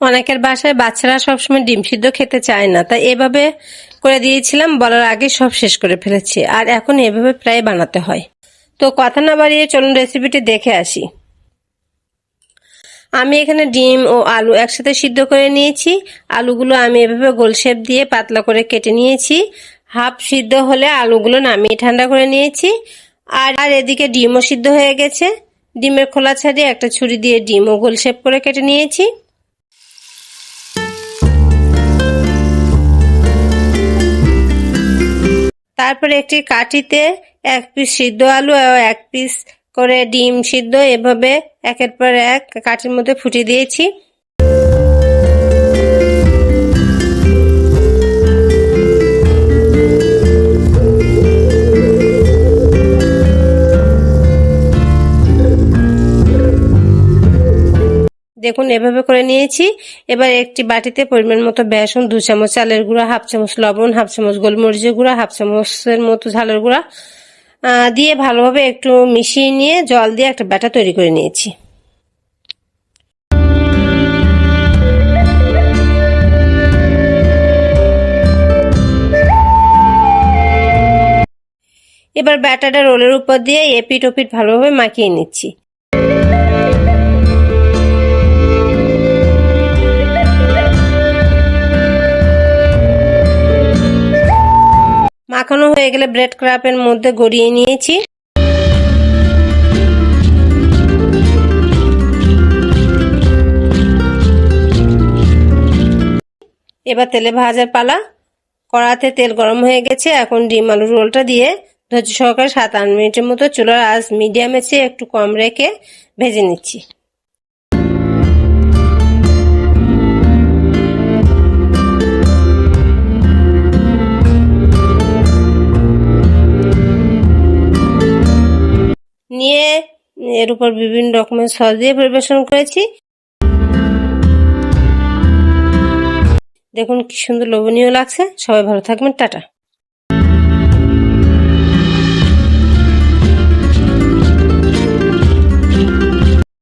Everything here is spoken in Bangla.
অনেকের বাসায় বাচ্চারা সবসময় ডিম সিদ্ধ খেতে চায় না। তাই এভাবে করে দিয়েছিলাম, বলার আগে সব শেষ করে ফেলেছি। আর এখন এভাবে প্রায় বানাতে হয়। তো কথা না বাড়িয়ে চলুন রেসিপিটি দেখে আসি। আমি এখানে ডিম ও আলু একসাথে সিদ্ধ করে নিয়েছি। আলুগুলো আমি এভাবে গোল শেপ দিয়ে পাতলা করে কেটে নিয়েছি। হাফ সিদ্ধ হলে আলুগুলো নামিয়ে ঠান্ডা করে নিয়েছি। আর আর এদিকে ডিমও সিদ্ধ হয়ে গেছে। ডিমের খোলা ছাড়িয়ে একটা ছুরি দিয়ে ডিমও গোল শেপ করে কেটে নিয়েছি। তারপরে একটি কাঠিতে এক পিস সিদ্ধ আলু ও এক পিস করে ডিম সিদ্ধ এভাবে একের পর এক কাঠির মধ্যে ফুটিয়ে দিয়েছি। দেখুন, এভাবে করে নিয়েছি। এবার একটি বাটিতে পরিমাণ মতো বেসন, দু চামচ চালের গুঁড়া, হাফ চামচ লবণ, হাফ চামচ গোলমরিচের গুঁড়া, হাফ চামচের মতো ঝালের গুঁড়া দিয়ে ভালোভাবে একটু মিশিয়ে নিয়ে জল দিয়ে একটা ব্যাটা তৈরি করে নিয়েছি। এবার ব্যাটাটা রোলের উপর দিয়ে এপিট ওপিট ভালোভাবে মাখিয়ে নিচ্ছি। হয়ে গেলে ব্রেড ক্রাপের মধ্যে গড়িয়ে নিয়েছি। এবার তেলে ভাজার পালা। কড়াতে তেল গরম হয়ে গেছে। এখন ডিম আলুর রোলটা দিয়ে ধৈর্য সহকারে সাত আট মিনিটের মতো চুলার আজ মিডিয়ামে চেয়ে একটু কম রেখে ভেজে নিচ্ছি। নিয়ে এর উপর বিভিন্ন রকমের সস দিয়ে পরিবেশন করেছি। দেখুন কি সুন্দর লোভনীয় লাগছে। সবাই ভালো থাকবেন। টাটা।